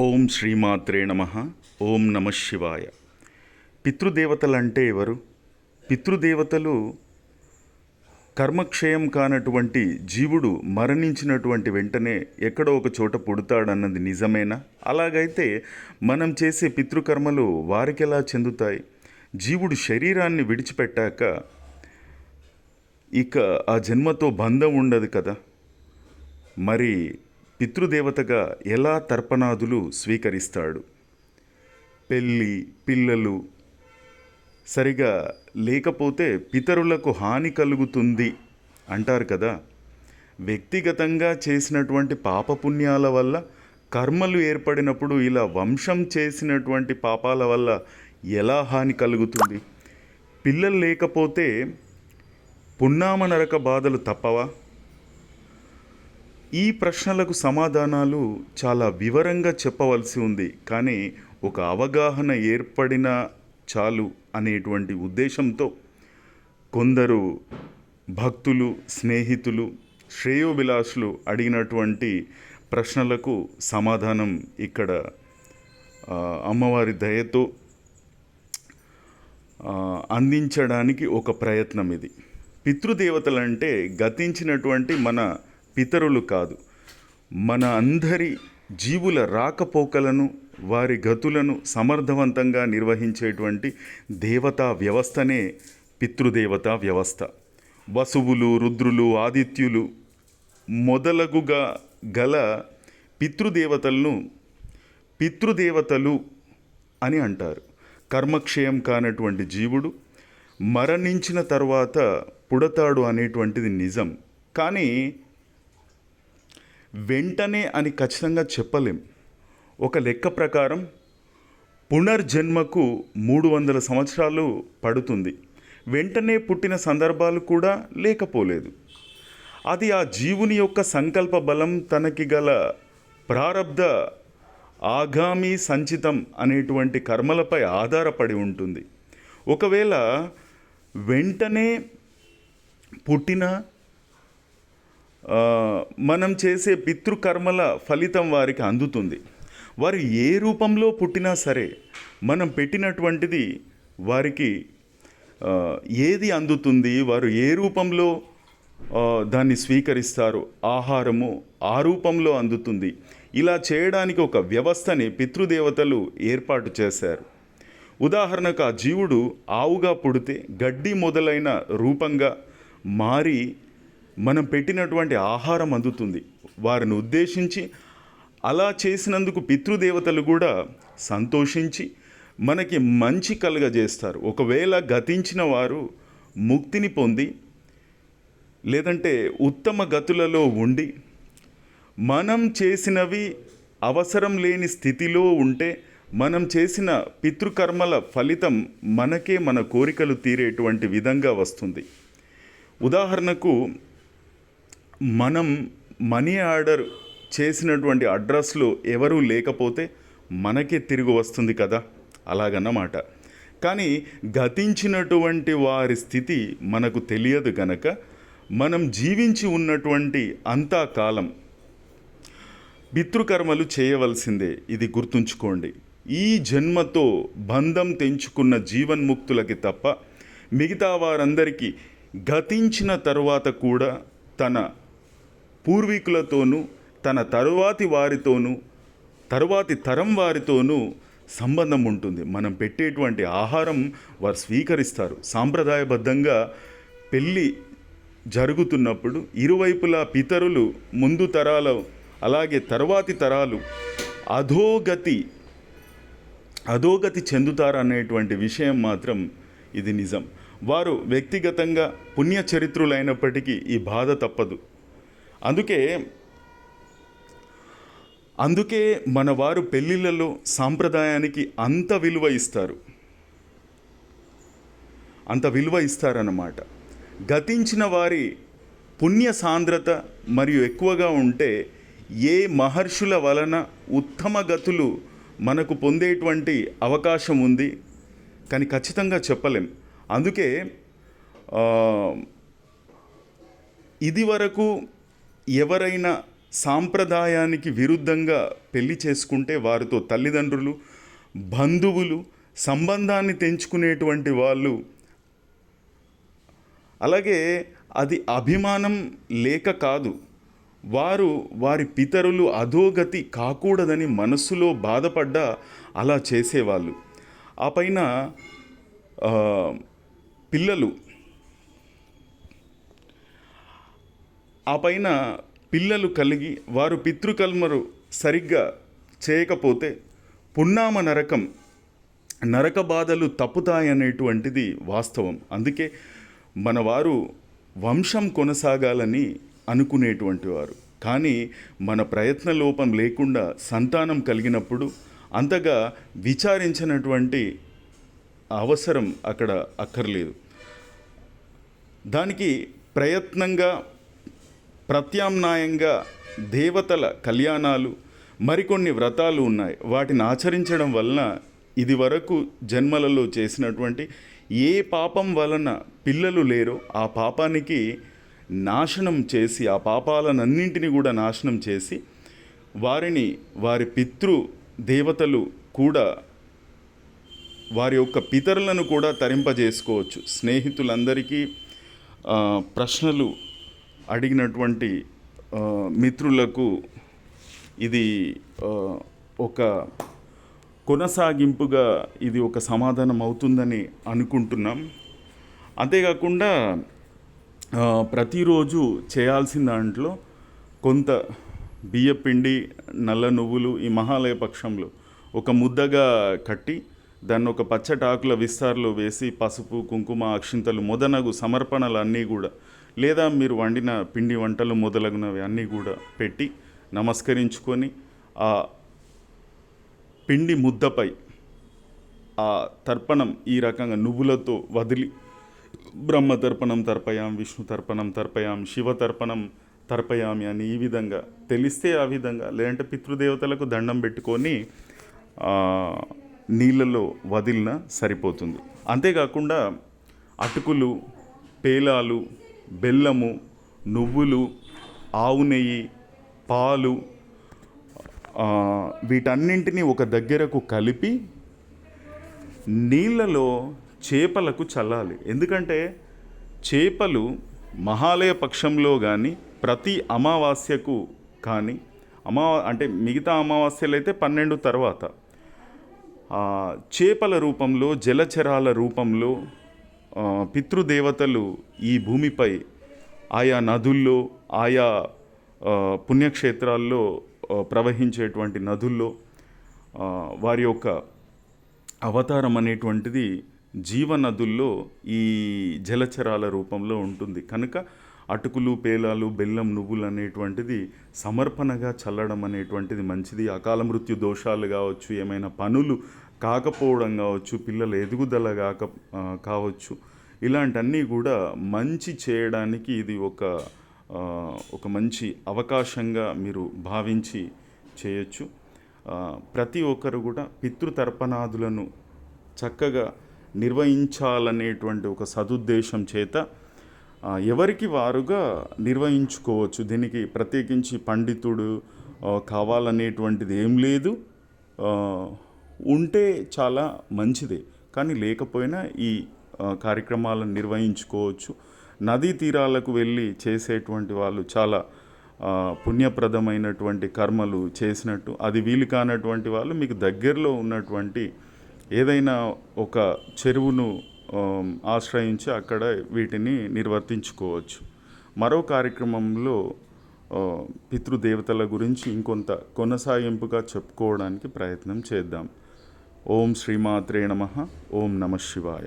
ఓం శ్రీమాత్రే నమ. ఓం నమ శివాయ. పితృదేవతలు అంటే ఎవరు? పితృదేవతలు కర్మక్షయం కానటువంటి జీవుడు మరణించినటువంటి వెంటనే ఎక్కడో ఒక చోట పుడతాడన్నది నిజమేనా? అలాగైతే మనం చేసే పితృకర్మలు వారికెలా చెందుతాయి? జీవుడు శరీరాన్ని విడిచిపెట్టాక ఇక ఆ జన్మతో బంధం ఉండదు కదా? మరి పితృదేవతగా ఎలా తర్పణాదులు స్వీకరిస్తాడు? పెళ్ళి పిల్లలు సరిగా లేకపోతే పితరులకు హాని కలుగుతుంది అంటారు కదా. వ్యక్తిగతంగా చేసినటువంటి పాపపుణ్యాల వల్ల కర్మలు ఏర్పడినప్పుడు ఇలా వంశం చేసినటువంటి పాపాల వల్ల ఎలా హాని కలుగుతుంది? పిల్లలు లేకపోతే పున్నామ నరక బాధలు తప్పవా? ఈ ప్రశ్నలకు సమాధానాలు చాలా వివరంగా చెప్పవలసి ఉంది. కానీ ఒక అవగాహన ఏర్పడిన చాలు అనేటువంటి ఉద్దేశంతో కొందరు భక్తులు స్నేహితులు శ్రేయోభిలాషులు అడిగినటువంటి ప్రశ్నలకు సమాధానం ఇక్కడ అమ్మవారి దయతో అందించడానికి ఒక ప్రయత్నం ఇది. పితృదేవతలంటే గతించినటువంటి మన పితరులు కాదు. మన అందరి జీవుల రాకపోకలను వారి గతులను సమర్థవంతంగా నిర్వహించేటువంటి దేవతా వ్యవస్థనే పితృదేవతా వ్యవస్థ. వసువులు రుద్రులు ఆదిత్యులు మొదలగుగా గల పితృదేవతలను పితృదేవతలు అని అంటారు. కర్మక్షయం కానటువంటి జీవుడు మరణించిన తర్వాత పుడతాడు అనేటువంటిది నిజం. కానీ వెంటనే అని ఖచ్చితంగా చెప్పలేం. ఒక లెక్క ప్రకారం పునర్జన్మకు మూడు వందల సంవత్సరాలు పడుతుంది. వెంటనే పుట్టిన సందర్భాలు కూడా లేకపోలేదు. అది ఆ జీవుని యొక్క సంకల్ప బలం తనకి గల ప్రారబ్ధ ఆగామి సంచితం అనేటువంటి కర్మలపై ఆధారపడి ఉంటుంది. ఒకవేళ వెంటనే పుట్టిన మనం చేసే పితృకర్మల ఫలితం వారికి అందుతుంది. వారు ఏ రూపంలో పుట్టినా సరే మనం పెట్టినటువంటిది వారికి ఏది అందుతుంది వారు ఏ రూపంలో దాన్ని స్వీకరిస్తారు ఆహారము ఆ రూపంలో అందుతుంది. ఇలా చేయడానికి ఒక వ్యవస్థని పితృదేవతలు ఏర్పాటు చేశారు. ఉదాహరణకు ఆ జీవుడు ఆవుగా పుడితే గడ్డి మొదలైన రూపంగా మారి మనం పెట్టినటువంటి ఆహారం అందుతుంది. వారిని ఉద్దేశించి అలా చేసినందుకు పితృదేవతలు కూడా సంతోషించి మనకి మంచి కలుగజేస్తారు ఒకవేళ గతించిన వారు ముక్తిని పొంది లేదంటే ఉత్తమ గతులలో ఉండి మనం చేసినవి అవసరం లేని స్థితిలో ఉంటే మనం చేసిన పితృకర్మల ఫలితం మనకే మన కోరికలు తీరేటువంటి విధంగా వస్తుంది. ఉదాహరణకు మనం మనీ ఆర్డర్ చేసినటువంటి అడ్రస్లో ఎవరూ లేకపోతే మనకే తిరిగి వస్తుంది కదా? అలాగన్నమాట. కానీ గతించినటువంటి వారి స్థితి మనకు తెలియదు గనక మనం జీవించి ఉన్నటువంటి అంతా కాలం పితృకర్మలు చేయవలసిందే. ఇది గుర్తుంచుకోండి. ఈ జన్మతో బంధం తెంచుకున్న జీవన్ముక్తులకి తప్ప మిగతా వారందరికీ గతించిన తరువాత కూడా తన పూర్వీకులతోనూ తన తరువాతి వారితోనూ తరువాతి తరం వారితోనూ సంబంధం ఉంటుంది. మనం పెట్టేటువంటి ఆహారం వారు స్వీకరిస్తారు. సాంప్రదాయబద్ధంగా పెళ్ళి జరుగుతున్నప్పుడు ఇరువైపులా పితరులు ముందు తరాలు అలాగే తర్వాతి తరాలు అధోగతి అధోగతి చెందుతారనేటువంటి విషయం మాత్రం ఇది నిజం. వారు వ్యక్తిగతంగా పుణ్యచరిత్రులైనప్పటికీ ఈ బాధ తప్పదు. అందుకే అందుకే మన వారు పెళ్ళిళ్ళలో సాంప్రదాయానికి అంత విలువ ఇస్తారు. అంత విలువ ఇస్తారన్నమాట. గతించిన వారి పుణ్య సాంద్రత మరియు ఎక్కువగా ఉంటే ఏ మహర్షుల వలన ఉత్తమ గతులు మనకు పొందేటువంటి అవకాశం ఉంది కానీ ఖచ్చితంగా చెప్పలేం. అందుకే ఇది వరకు ఎవరైనా సాంప్రదాయానికి విరుద్ధంగా పెళ్ళి చేసుకుంటే వారితో తల్లిదండ్రులు బంధువులు సంబంధాన్ని తెంచుకునేటువంటి వాళ్ళు. అలాగే అది అభిమానం లేక కాదు. వారు వారి పితరులు అధోగతి కాకూడదని మనస్సులో బాధపడ్డ అలా చేసేవాళ్ళు. ఆ పైన పిల్లలు ఆ పైన పిల్లలు కలిగి వారు పితృకల్మరు సరిగ్గా చేయకపోతే పున్నామ నరకం నరక బాధలు తప్పుతాయనేటువంటిది వాస్తవం. అందుకే మన వారు వంశం కొనసాగాలని అనుకునేటువంటి వారు. కానీ మన ప్రయత్న లోపం లేకుండా సంతానం కలిగినప్పుడు అంతగా విచారించినటువంటి అవసరం అక్కడ అక్కర్లేదు. దానికి ప్రయత్నంగా ప్రత్యామ్నాయంగా దేవతల కళ్యాణాలు మరికొన్ని వ్రతాలు ఉన్నాయి. వాటిని ఆచరించడం వలన ఇది వరకు జన్మలలో చేసినటువంటి ఏ పాపం వలన పిల్లలు లేరో ఆ పాపానికి నాశనం చేసి ఆ పాపాలనన్నింటినీ కూడా నాశనం చేసి వారిని వారి పితృ దేవతలు కూడా వారి యొక్క పితరులను కూడా తరింపజేసుకోవచ్చు. స్నేహితులందరికీ ప్రశ్నలు అడిగినటువంటి మిత్రులకు ఇది ఒక కొనసాగింపుగా ఇది ఒక సమాధానం అవుతుందని అనుకుంటున్నాం. అంతేకాకుండా ప్రతిరోజు చేయాల్సిన దాంట్లో కొంత బియ్యపిండి నల్ల నువ్వులు ఈ మహాలయ పక్షంలో ఒక ముద్దగా కట్టి దాన్ని ఒక పచ్చటాకుల విస్తారలో విస్తారులో వేసి పసుపు కుంకుమ అక్షింతలు మొదనగు సమర్పణలు అన్నీ కూడా లేదా మీరు వండిన పిండి వంటలు మొదలగునవి అన్నీ కూడా పెట్టి నమస్కరించుకొని ఆ పిండి ముద్దపై ఆ తర్పణం ఈ రకంగా నువ్వులతో వదిలి బ్రహ్మ తర్పణం తర్పయాం విష్ణు తర్పణం తర్పయాం శివ తర్పణం తర్పయామి అని ఈ విధంగా తెలిస్తే ఆ విధంగా లేదంటే పితృదేవతలకు దండం పెట్టుకొని నీళ్ళలో వదిలిన సరిపోతుంది. అంతేకాకుండా అటుకులు పేలాలు బెల్లము నువ్వులు ఆవు నెయ్యి పాలు వీటన్నింటినీ ఒక దగ్గరకు కలిపి నీళ్ళలో చేపలకు చల్లాలి. ఎందుకంటే చేపలు మహాలయ పక్షంలో కానీ ప్రతి అమావాస్యకు కానీ అమా అంటే మిగతా అమావాస్యలు అయితే పన్నెండు తర్వాత చేపల రూపంలో జలచరాల రూపంలో పితృదేవతలు ఈ భూమిపై ఆయా నదుల్లో ఆయా పుణ్యక్షేత్రాల్లో ప్రవహించేటువంటి నదుల్లో వారి యొక్క అవతారం అనేటువంటిది జీవనదుల్లో ఈ జలచరాల రూపంలో ఉంటుంది. కనుక అటుకులు పేలాలు బెల్లం నువ్వులు అనేటువంటిది సమర్పణగా చల్లడం అనేటువంటిది మంచిది. అకాల మృత్యు దోషాలు కావచ్చు ఏమైనా పనులు కాకపోవడం కావచ్చు పిల్లల ఎదుగుదల కాక కావచ్చు ఇలాంటన్నీ కూడా మంచి చేయడానికి ఇది ఒక ఒక మంచి అవకాశంగా మీరు భావించి చేయొచ్చు. ప్రతి ఒక్కరు కూడా పితృతర్పణాదులను చక్కగా నిర్వహించాలనేటువంటి ఒక సదుద్దేశం చేత ఎవరికి వారుగా నిర్వహించుకోవచ్చు. దీనికి ప్రత్యేకించి పండితుడు కావాలనేటువంటిది ఏం లేదు. ఉంటే చాలా మంచిదే. కానీ లేకపోయినా ఈ కార్యక్రమాలను నిర్వహించుకోవచ్చు. నదీ తీరాలకు వెళ్ళి చేసేటువంటి వాళ్ళు చాలా పుణ్యప్రదమైనటువంటి కర్మలు చేసినట్టు అది వీలు కానటువంటి వాళ్ళు మీకు దగ్గరలో ఉన్నటువంటి ఏదైనా ఒక చెరువును ఆశ్రయించి అక్కడ వీటిని నిర్వర్తించుకోవచ్చు. మరో కార్యక్రమంలో పితృదేవతల గురించి ఇంకొంత కొనసాగింపుగా చెప్పుకోవడానికి ప్రయత్నం చేద్దాం. ఓం శ్రీమాత్రే నమ ఓం నమ శివాయ.